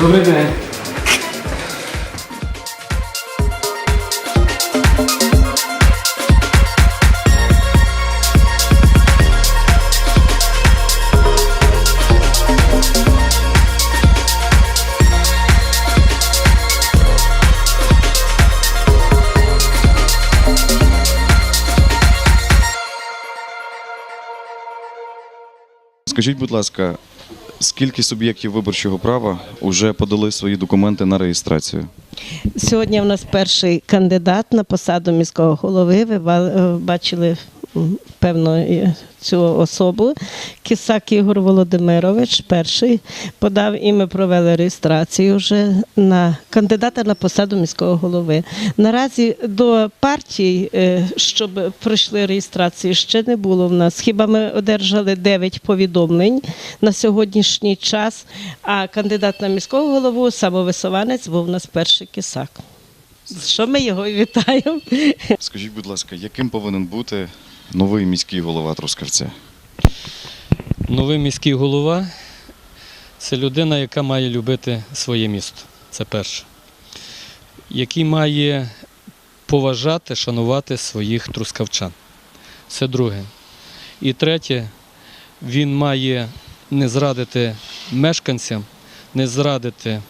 Добрий день. Скажіть, будь ласка, скільки суб'єктів виборчого права вже подали свої документи на реєстрацію? Сьогодні в нас перший кандидат на посаду міського голови. Ви е, бачили певно цю особу. Кисак Ігор Володимирович перший подав і ми провели реєстрацію вже на кандидата на посаду міського голови. Наразі до партій, е, щоб пройшли реєстрацію, ще не було в нас. Хіба ми одержали 9 повідомлень на сьогоднішній час. А кандидат на міського голову самовисуванець був у нас перший кисак. За Що ми його і вітаємо? Скажіть, будь ласка, яким повинен бути новий міський голова Трускавця? Новий міський голова це людина, яка має любити своє місто. Це перше. Який має поважати, шанувати своїх трускавчан. Це друге. І третє, він має не зрадити мешканцям, не зрадити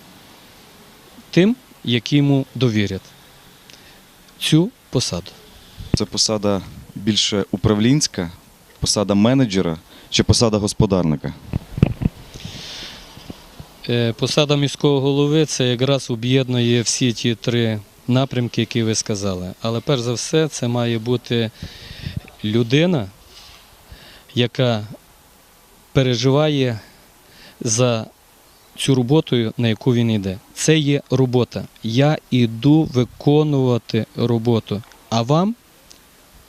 тим, які йому довірять цю посаду. Це посада більше управлінська, посада менеджера чи посада господарника? Е, Посада міського голови це якраз об'єднує всі ті три напрямки, які ви сказали. Але перш за все, це має бути людина, яка переживає за цю роботу, на яку він йде. Це є робота. Я йду виконувати роботу. А вам,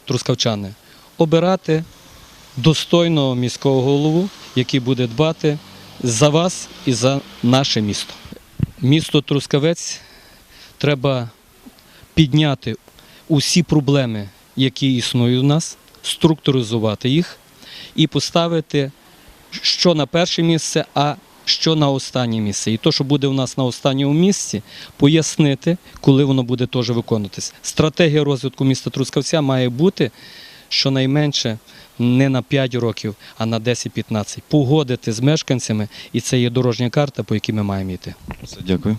трускавчани, обирати достойного міського голову, який буде дбати за вас і за наше місто. Місто Трускавець треба підняти усі проблеми, які існують у нас, структуризувати їх і поставити що на перше місце, а що на останнє місце. І то, що буде у нас на останньому місці, пояснити, коли воно буде теж виконуватись. Стратегія розвитку міста Трускавця має бути щонайменше не на 5 років, а на 10-15. Погодити з мешканцями, і це є дорожня карта, по якій ми маємо йти. Дякую.